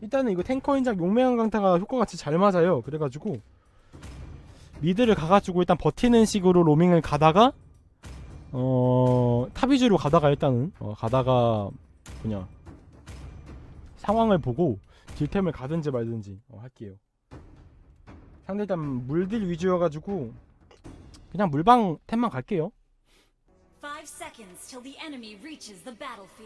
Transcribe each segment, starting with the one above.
일단은 이거 탱커 인장 용맹한 강타가 효과같이 잘 맞아요. 그래가지고 미드를 가가지고 일단 버티는 식으로 로밍을 가다가 어 탑위주로 가다가 일단은 어, 가다가 뭐냐 상황을 보고 딜템을 가든지 말든지 어, 할게요. 상대 일단 물딜 위주여가지고 그냥 물방 템만 갈게요.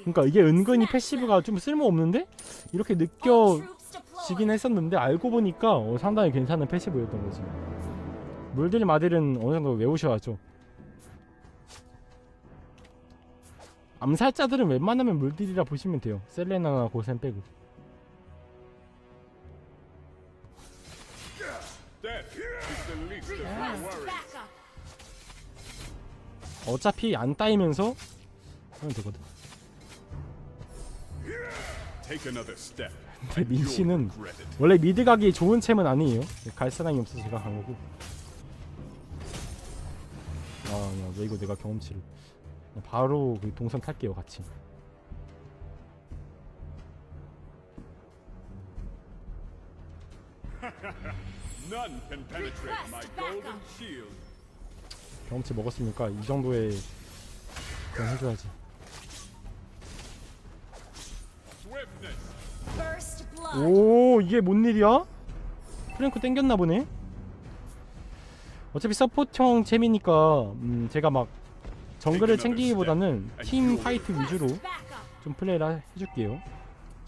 그러니까 이게 은근히 패시브가 좀 쓸모 없는데 이렇게 All 느껴 troops deployed. 지긴 했었는데 알고 보니까 어, 상당히 괜찮은 패시브였던 거지. 물들 마딜은 어느 정도 외우셔야죠. 암살자들은 웬만하면 물딜이라 보시면 돼요. 셀레나나 고센 빼고. 어차피 안 따이면서 하면 되거든. 근데 민 씨는 You'll regret it. 원래 미드 가기 좋은 챔은 아니에요. 갈 사람이 없어서 제가 간 거고. 아, 야, 왜 이거 내가 경험치를. 바로 그 동선 탈게요, 같이. None can penetrate my golden shield. 경험치 먹었으니까 이 정도의 그냥 해줘야지. 오, 이게 뭔 일이야? 프랭크 땡겼나 보네. 어차피 서포트형 챔이니까 음, 제가 막 정글을 챙기기보다는 팀 파이트 위주로. 좀 플레이를 해줄게요.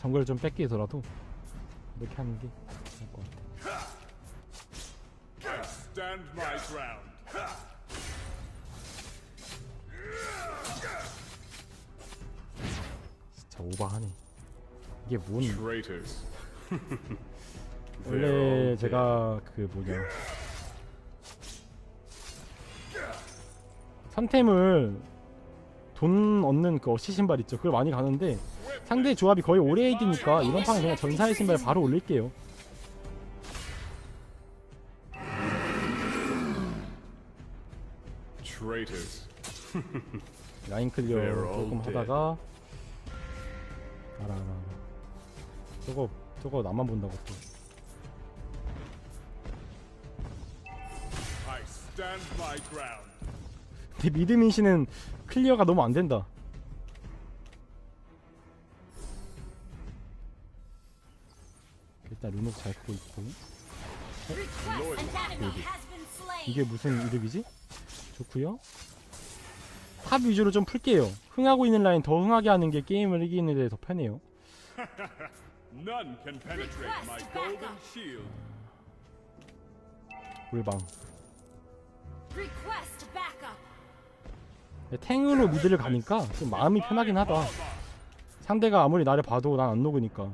정글을 좀 뺏기더라도 이렇게 하는 게 나을 것 같아. 진짜 오버하네. 이게 뭔? 원래 제가 그 뭐냐 선템을 돈 얻는 그 어시 신발 있죠. 그걸 많이 가는데 상대 조합이 거의 오레이드니까 이번 판은 그냥 전사의 신발 바로 올릴게요. 라인 클리어 조금. 하다가 알아 알아 알아. 저거 저거 나만 본다고 또. I stand my ground. 근데 미드민 씨는 클리어가 너무 안 된다. 일단 루녹 잘 크고 있고 Request an enemy has been slain. 이게 무슨 이득이지? 좋고요. 탑 위주로 좀 풀게요. 흥하고 있는 라인 더 흥하게 하는 게 게임을 이기는 데 더 편해요. None can penetrate my Request golden backup. shield. 물방. Request backup. 근데 탱으로 미드를 가니까 좀 마음이 편하긴 하다. 상대가 아무리 나를 봐도 난 안 녹으니까.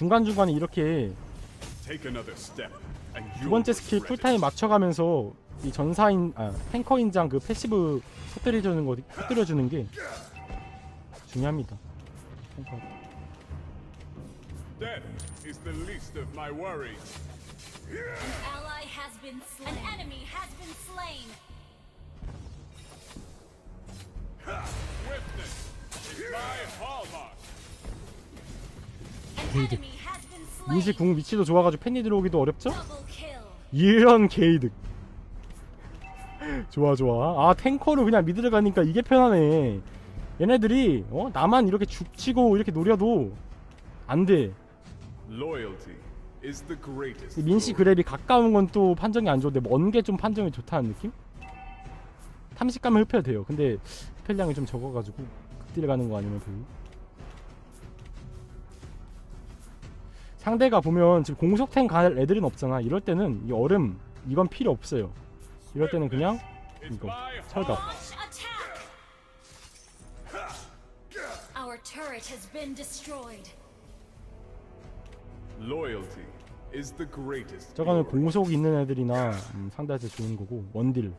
중간중간에 이렇게 Take another step, and 두 번째 스킬. 풀타임 맞춰가면서 이 전사인 아 탱커 인장 그 패시브 터뜨려주는 거 터뜨려주는 게 중요합니다. 탱커. Slain. 민시 궁 위치도 좋아가지고 팬이 들어오기도 어렵죠? 이런 게이득. 좋아 좋아. 아 탱커로 그냥 미드를 가니까 이게 편하네. 얘네들이 어 나만 이렇게 죽치고 이렇게 노려도 안 돼. Loyalty is the greatest. 민씨. 그랩이 가까운 건 또 판정이 안 좋은데 먼 게 좀 판정이 좋다는 느낌? 탐식감을 흡혈 돼요. 근데 흡혈량이 좀 적어가지고 극딜 가는 거 아니면 별로. 상대가 보면 지금 공속탱 갈 애들은 없잖아. 이럴 때는 이 얼음 이건 필요 없어요. 이럴 때는 그냥 이거 철갑. Our turret has been destroyed. Loyalty is the greatest. 저거는. 공속 있는 애들이나 음, 상대한테 좋은 거고 원딜.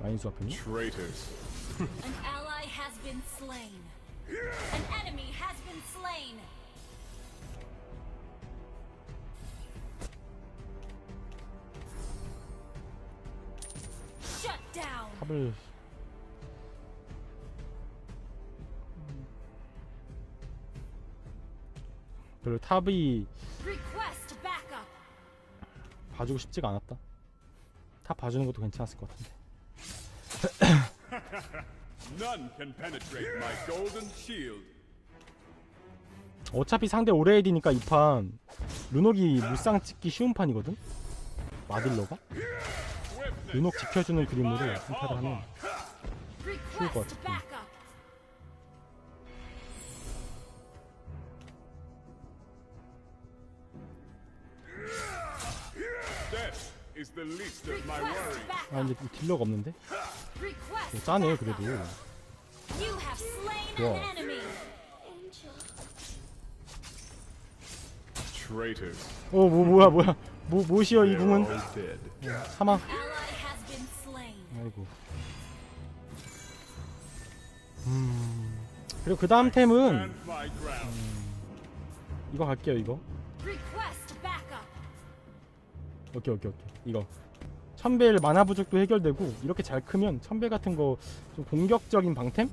라인 수앞에 Traitors. An ally has been slain. An enemy has been slain. Shut down. 탑을 별로 탑이 Request backup. 봐주고 싶지가 않았다. 탑 봐주는 것도 괜찮았을 것 같은데. None can penetrate my golden shield. 어차피 상대 오레이디니까 이 판 루녹이 무쌍 찍기 쉬운 판이거든. 마딜러가 루녹 지켜주는 그림으로 한타를 하면 hallmark. Request 같아. 아. 이제 딜러가 없는데 어, 짜네. 그래도 You have slain 좋아. an enemy. Traitors. 어뭐 뭐야 뭐야 뭐 뭐시여 이 궁은 dead. 사망. 아이고 음 그리고 그 다음 템은 ground. 이거 갈게요 이거. 오케이 오케이 오케이 이거 천벨 만화 부족도 해결되고 이렇게 잘 크면 천벨 같은 거 좀 공격적인 방템.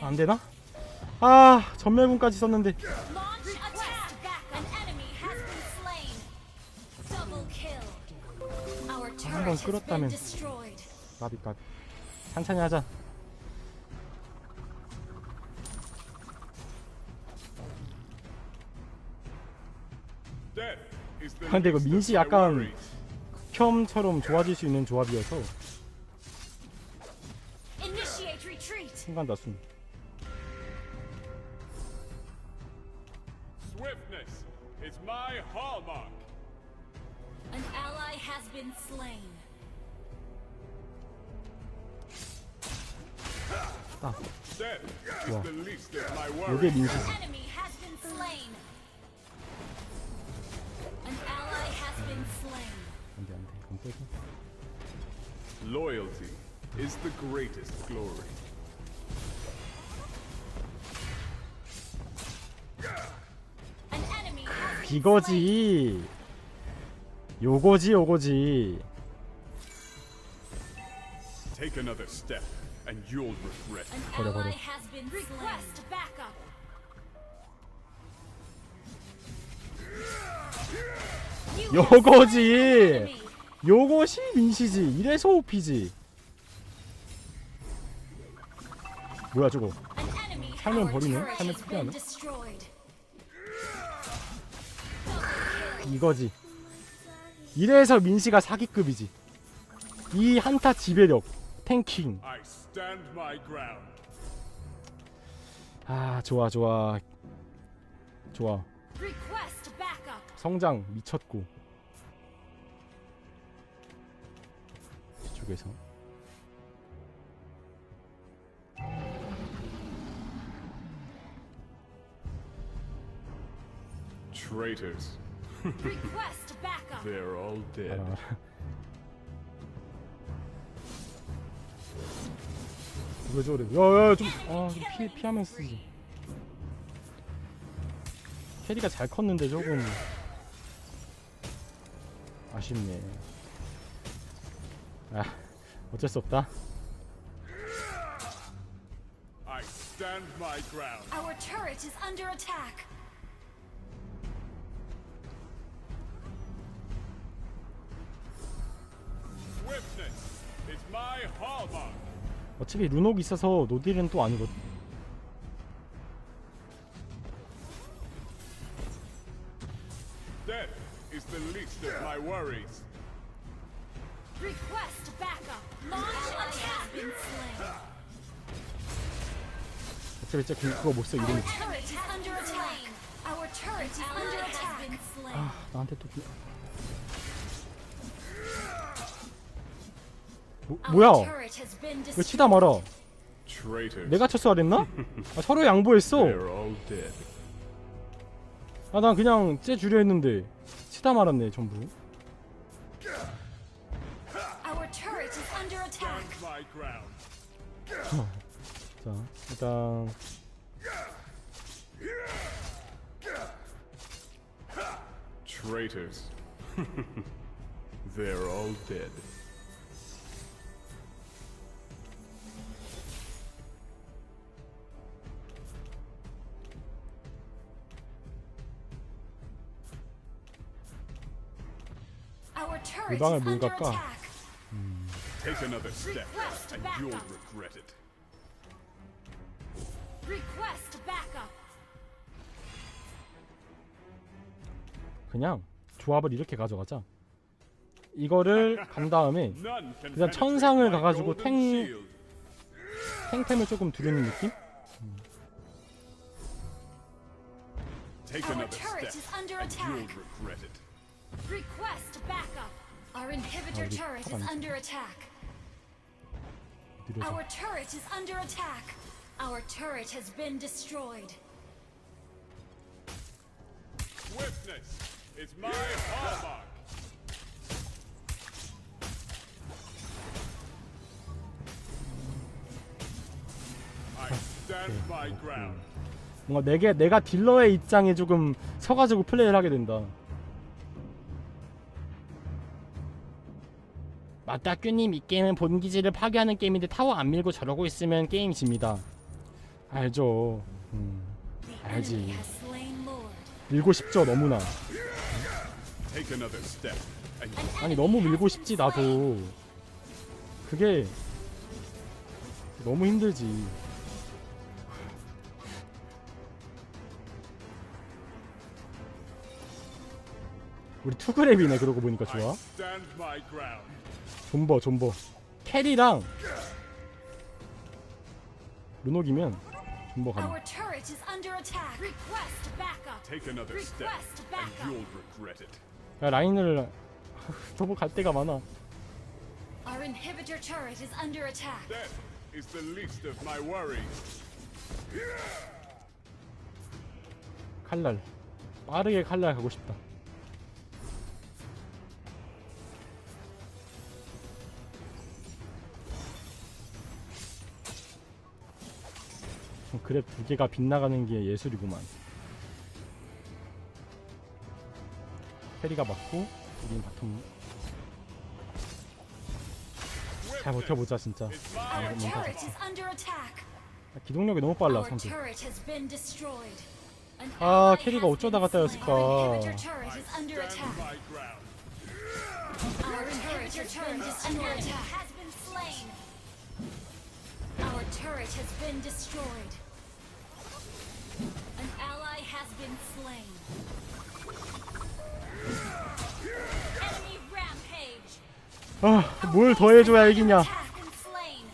안 되나? 아 전멸군까지 썼는데 한번 끌었다면. 까비 천천히 하자 근데 이거 민씨 약간. 켬처럼 좋아질 수 있는 조합이어서. 순간 다순 이거지 요거지 요거지 Take another step, and you'll regret. An 버려, 버려. ally has been Request backup. You have 요거지. enemy. 요것이 민시지 이래서 오피지 뭐야 저거 An enemy 살면 버리네? 살면 has 특이 been 하나? destroyed. 이거지. 이래서 민시가 사기급이지. 이 한타 지배력 탱킹. I stand my ground. 아 좋아 좋아. 좋아. Request backup. 성장 미쳤고. 이쪽에서. Traitors. Request backup. They're all dead. 왜 저래 야야 좀 아 좀 피, 피하면서 쓰지 캐리가 잘 컸는데 조금 아쉽네 아 어쩔 수 없다 I stand my ground. Our turret is under attack. 어차피 루녹 있어서 노딜은 또 아니거든 Death is the least of my worries. Request backup. Launch attack. Has been slain. 어차피 진짜 그- 그거 못써 이름이 Our turret is under attack. Our turret is under attack. Has been slain. 아 나한테 또 뭐, Our 뭐야 turret has been 왜 destroyed. 치다 말아. 내가 쳤어야 됐나? 아, 서로 양보했어. 아 난 그냥 쟤 주려 했는데 치다 말았네 전부. 자 일단 Traitors. They're all dead. Is 방을 뭘 갈까? attack. Take another step, Request and backup. you'll regret it. Request backup. 그냥 조합을 이렇게 가져가자 이거를 간 다음에 그냥 천상을 가가지고 탱-. 탱템을 조금 두르는 느낌? Take Our another turret step, is under and you'll attack. regret it. Request backup. Our inhibitor turret 탑 is 안- under attack. Our turret is under attack. Our turret has been destroyed. Swiftness is my hallmark. I stand my ground. 뭔가 내게 내가 딜러의 입장에 조금 서가지고 플레이를 하게 된다. 맞다 큐님 이 게임은 본 기지를 파괴하는 게임인데 타워 안 밀고 저러고 있으면 게임 집니다. 알죠. 음, 알지. 밀고 싶죠 너무나. 아니 너무 밀고 싶지. 나도. 그게 너무 힘들지. 우리 투그랩이네 그러고 보니까 좋아. 존버 존버 캐리랑 루녹이면 존버 가능. 야 라인을 더블 갈 데가 많아 Our inhibitor turret is under attack. That is the least of my worries. 칼날 빠르게 칼날 가고 싶다 그래 두 개가 빗나가는 게 예술이구만 페리가 맞고 우린 바텀 잘 버텨보자 진짜 attack. 기동력이 너무 빨라 상대 아, 캐리가 어쩌다 갔다 slain. Our turret has been destroyed. An ally has been slain. Enemy rampage. 아 뭘 더 해줘야 이기냐 Attack and slain.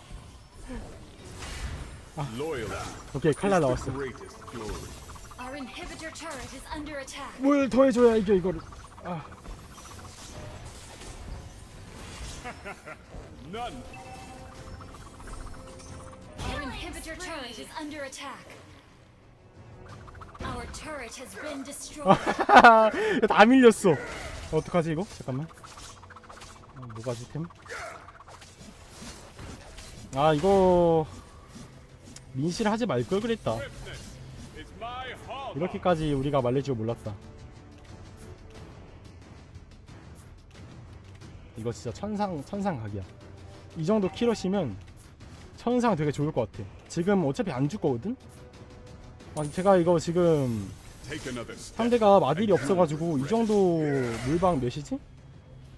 오케이 칼날 나왔어. Our inhibitor turret is under attack. 뭘 더 해줘야 이겨 이거를 아 None Our inhibitor turret is under attack. 다 밀렸어. 어떡하지 이거? 잠깐만. 어, 뭐가지 템? 아 이거 민실 하지 말 걸 그랬다. 이렇게까지 우리가 말릴 줄 몰랐다. 이거 진짜 천상 천상 각이야. 이 정도 키로시면 천상 되게 좋을 것 같아. 지금 어차피 안줄 거거든 아 제가 이거 지금. 상대가 마딜이 없어가지고 이 정도 물방 몇이지?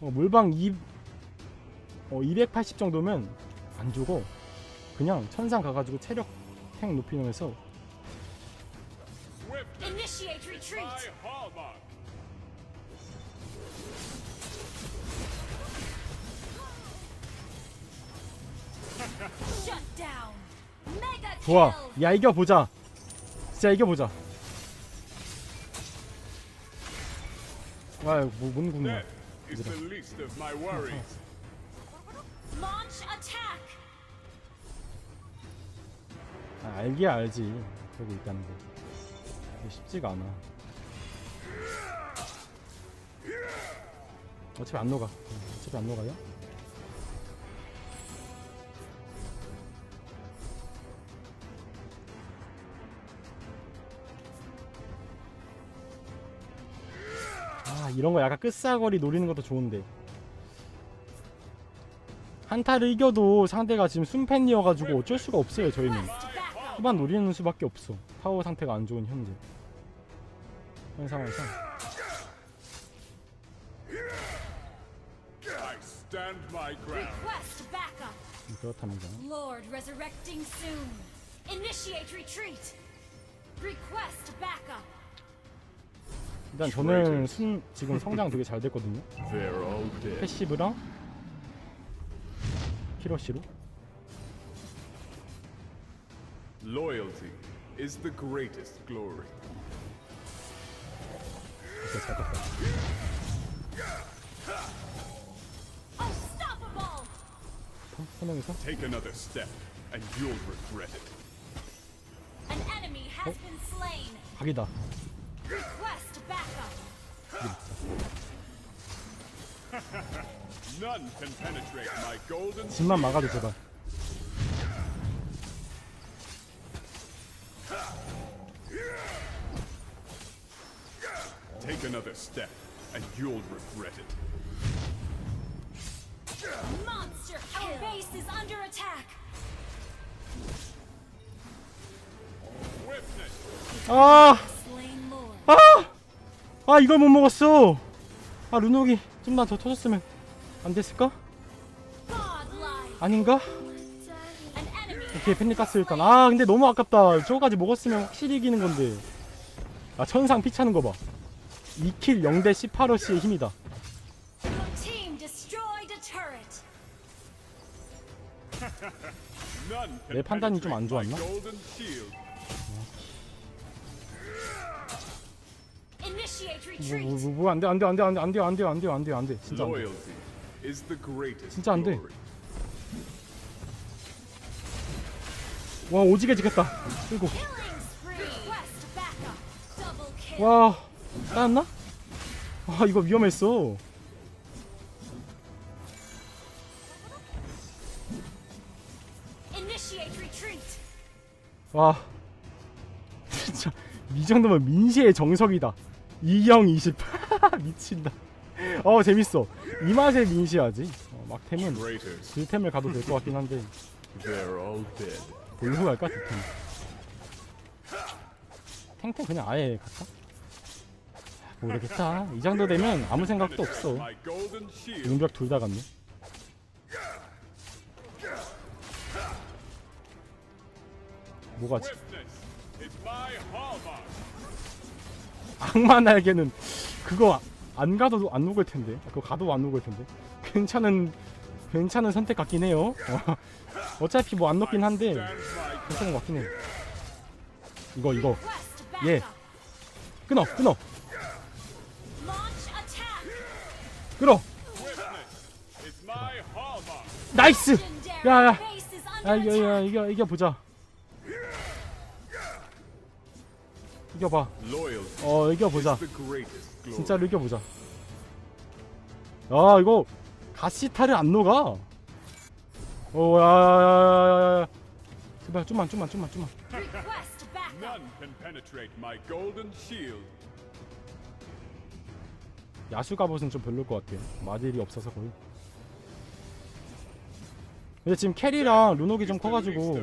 어, 물방 2, 어, 280 정도면 안 주고 그냥 천상 가가지고 체력 탱 높이면서 down. Mega 좋아. 야 이겨보자 진짜 이겨보자. 아유 뭐, 뭔 군이야. Is 아, 알기야 알지. 저기 있다는 거 근데. 쉽지가 않아. 어차피 안 녹아. 어, 어차피 안 녹아요? 아 이런 거 약간 끝사거리 노리는 것도 좋은데 한타를 이겨도 상대가 지금 순팬이어가지고 어쩔 수가 없어요 저희는. 후반 노리는 수밖에 없어 타워 상태가 안 좋은 현재 그런 상황에서. Initiate retreat. Request backup. 일단 저는 순 지금 성장 되게 잘 됐거든요 They're all dead. 패시브랑 키러시로 Loyalty is the greatest glory. 이렇게 잘 됐다 Unstoppable. 선명해서 Take another step, and you'll regret it. An enemy has been slain. 각이다 Request backup. None can penetrate my golden 집만 막아줘 제발 Take another step, and you'll regret it. Monster kill. Our base is under attack. Swiftness. 아 이걸 못 먹었어 아 루녹이 좀만 더 터졌으면 안 됐을까? 아닌가? 오케이 팬니가스 일단 아 근데 너무 아깝다 저거까지 먹었으면 확실히 이기는 건데 아 천상 피 차는 거봐 2킬 0대 18러시의 힘이다 내 판단이 좀 안 좋았나? 뭐 뭐 뭐 안 돼 안 돼 안 돼 안 돼 안 돼 안 돼 안 돼 안 돼 안 돼 진짜 안 돼 Loyalty is the greatest 진짜 안 돼. glory. 와 오지게 지겠다 그리고 Killing spree. Request backup. Double kill. 와 따였나? 와 이거 위험했어 Initiate retreat. 와 진짜 이 정도면 민시의 정석이다 이경 20 미친다. 어 재밌어. 이 맛에 민시하지. 어, 막템은. 딜템을 가도 될 것 같긴 한데. 볼로 갈까 딜템? 탱탱 그냥 아예 갈까? 모르겠다. 이 정도 되면 아무 생각도 없어. 용벽 둘 다 갔네. 뭐가지 악마 날개는 그거 안 가도 안 녹을 텐데 그거 가도 안 녹을 텐데 괜찮은 괜찮은 선택 같긴 해요 어, 어차피 뭐 안 녹긴 한데 괜찮은 것 같긴 해 이거 이거 예. 끊어 끊어. 끊어. 나이스 Legendary. 야, 야. 야 이겨 야, attack. 이겨 이겨 보자 이겨봐 어 이겨 보자 is the greatest glory. 진짜로 이겨보자 야 이거 가시타를 안 녹아 오야야야야야 제발 좀만 좀만 좀만 좀만 Request backup. None can penetrate my golden shield. 야수 갑옷은 좀 별로일 것 같아요 마딜이 없어서 거의 근데 지금 캐리랑 루녹이 좀 커가지고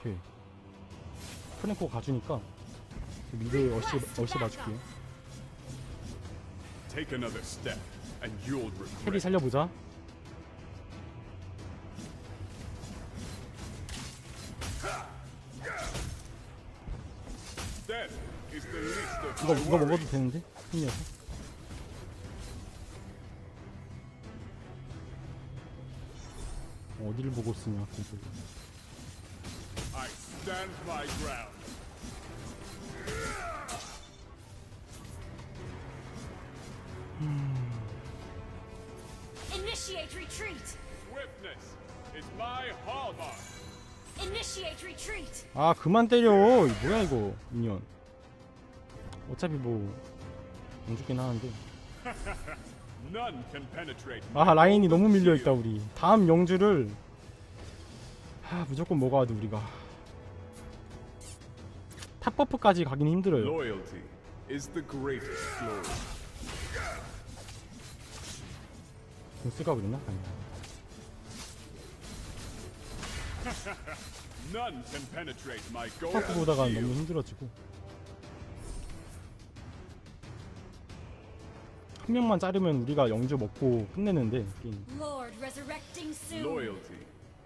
오케이 프랭코 가주니까 미드 어시 어시 봐줄게요 Take another step, and you'll regret. 캐리 살려보자 이거 이거 먹어도. 되는데 힘이어서 어디를 보고 쓰냐 계속 stand my ground. Initiate retreat. Swiftness is my hallmark. Initiate retreat. 아 그만 때려 이 뭐야 이거 인연 어차피 뭐안 죽긴 하는데 None can penetrate. 아 라인이 너무 밀려 있다 우리 다음 영주를 하 무조건 먹어야 돼 우리가 탑버프까지 가긴 힘들어요 Loyalty is the greatest glory. 공 쓸까 그랬나? 아니야 None can penetrate my golden 탑버프 보다가 너무. 힘들어지고 한 명만 자르면 우리가 영주 먹고 끝내는데 게임 Lord resurrecting soon. Loyalty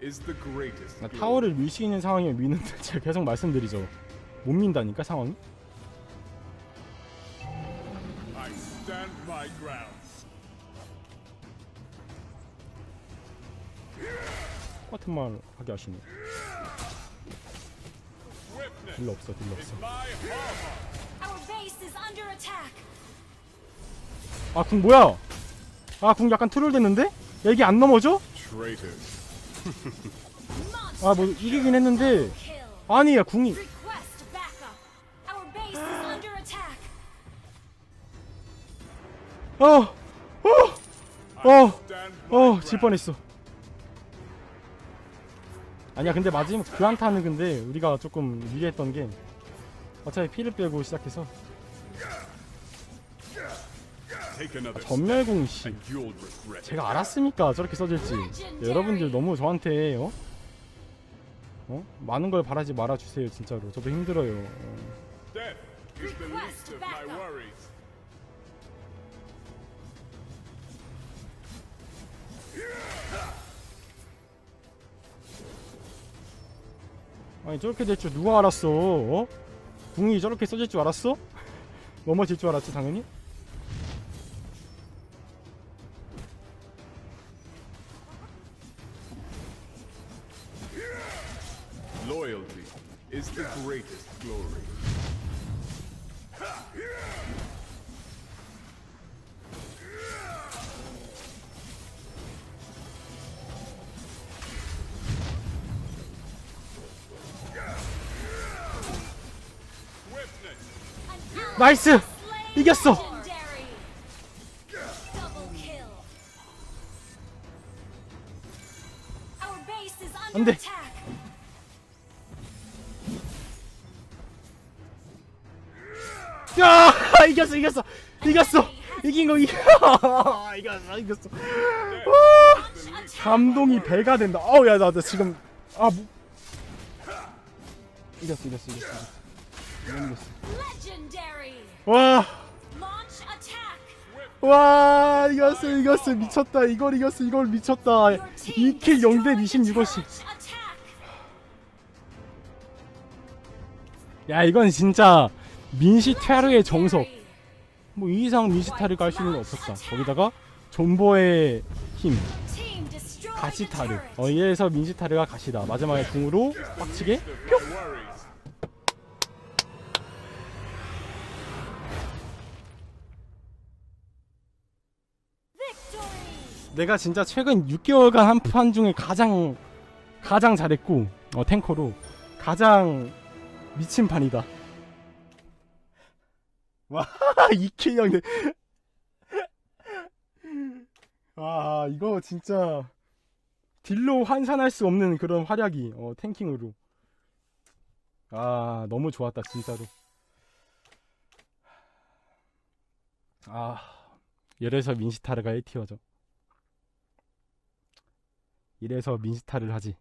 is the greatest 나 glory. 타워를 밀 수 있는 상황이면 미는데 제가 계속 말씀드리죠 못 민다니까 상황이 I stand my ground. 똑같은 말 하게 하시네 딜러 없어 딜러 없어 my hallmark. Our base is under attack. 아궁 뭐야 아궁 약간 트롤 됐는데? 야 이게 안 넘어져? Traitors. Monster 아뭐 이기긴 했는데. 아니야 궁이 어! 어! my 어! 질. 뻔했어 아니야 근데 마지막 그 한타는 근데 우리가 조금 유리했던 게 어차피 피를 빼고 시작해서 step 전멸궁 씨. 제가 알았으니까 저렇게 써질지 여러분들 너무 저한테 어? 어? 많은 걸 바라지 말아주세요 진짜로 저도 힘들어요 어. 아니 저렇게 될 줄 누가 알았어 어? 궁이 저렇게 써질 줄 알았어? 넘어질 줄 알았지 당연히 Loyalty is the greatest glory. 나이스! 이겼어! legendary. Double kill. Our base is 안 under 돼. attack. 야 이겼어 이겼어 이겼어 이긴 거 이겨 이겼어 이겼어. 감동이 배가 된다 어우 야나 나 지금 아 뭐... 이겼어 이겼어 이겼어 이겼어. 와. 와 이겼어 이겼어. 미쳤다. 이걸 이겼어 이걸 미쳤다. Your team 2킬 0대 destroyed the 26씩 turret. Attack. 야 이건 진짜 민시타르의 정석. 뭐 이 이상 민시타르가 할수 있는 게 없었다. 거기다가 존버의 힘. 가시타르. 어 이래서 민시타르가 가시다. 마지막에 궁으로 빡치게 of 내가 진짜 최근 6개월간 한 판 중에 가장 가장 잘했고 어 탱커로 가장 미친 판이다. 와 2킬 형들. 와 이거 진짜 딜로 환산할 수 없는 그런 활약이 어 탱킹으로. 아 너무 좋았다 진짜로. 아 이래서 민시타르가 1티어죠. 이래서 민스타를 하지.